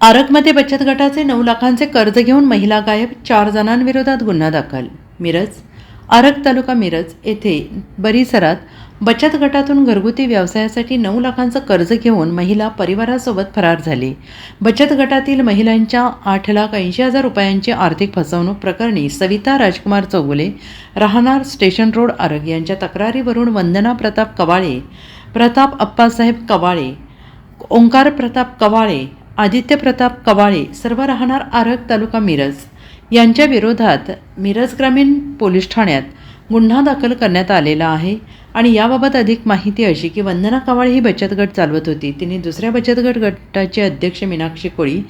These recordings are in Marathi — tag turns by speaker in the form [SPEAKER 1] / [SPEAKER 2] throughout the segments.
[SPEAKER 1] आरकमध्ये बचत गटाचे नऊ लाखांचे कर्ज घेऊन महिला गायब चार जणांविरोधात गुन्हा दाखल. मिरज आरक तालुका मिरज येथे परिसरात बचत गटातून घरगुती व्यवसायासाठी नऊ लाखांचं कर्ज घेऊन महिला परिवारासोबत फरार झाली. बचत गटातील महिलांच्या आठ लाख ऐंशी हजार रुपयांची आर्थिक फसवणूक प्रकरणी सविता राजकुमार चौगुले राहणार स्टेशन रोड आरग यांच्या तक्रारीवरून वंदना प्रताप कवाळे प्रताप अप्पासाहेब कवाळे ओंकार प्रताप कवाळे आदित्य प्रताप कवाळे सर्व राहणार आरग तालुका मिरज. यांच्या विरोधात मिरज ग्रामीण पोलीस ठाण्यात गुन्हा दाखल करण्यात आलेला आहे आणि याबाबत अधिक माहिती अशी की वंदना कवाळे ही बचत गट चालवत होती. तिने दुसऱ्या बचत गट गटाचे अध्यक्ष मीनाक्षी कोळी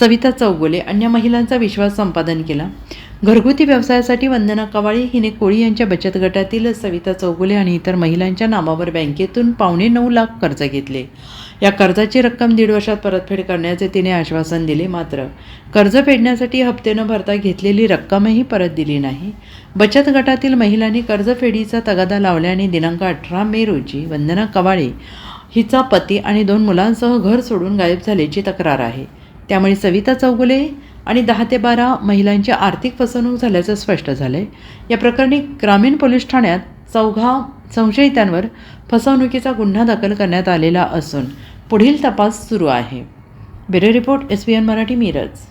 [SPEAKER 1] सविता चौगुले अन्य महिलांचा विश्वास संपादन केला. घरगुती व्यवसायासाठी वंदना कवाळे हिने कोळी यांच्या बचत गटातील सविता चौगुले आणि इतर महिलांच्या नावावर बँकेतून पावणे नऊ लाख कर्ज घेतले. या कर्जाची रक्कम दीड वर्षात परतफेड करण्याचे तिने आश्वासन दिले मात्र कर्ज फेडण्यासाठी हप्ते न भरता घेतलेली रक्कमही परत दिली नाही. बचत गटातील महिलांनी कर्जफेडीचा तगादा लावल्याने दिनांक अठरा मे रोजी वंदना कवाळे हिचा पती आणि दोन मुलांसह घर सोडून गायब झाल्याची तक्रार आहे. त्यामुळे सविता चौगुले आणि दहा ते बारा महिलांची आर्थिक फसवणूक झाल्याचं स्पष्ट झालं आहे या प्रकरणी ग्रामीण पोलीस ठाण्यात चौघा संशयितांवर फसवणुकीचा गुन्हा दाखल करण्यात आलेला असून पुढील तपास सुरू आहे. Bureau report S B N Marathi Miraj.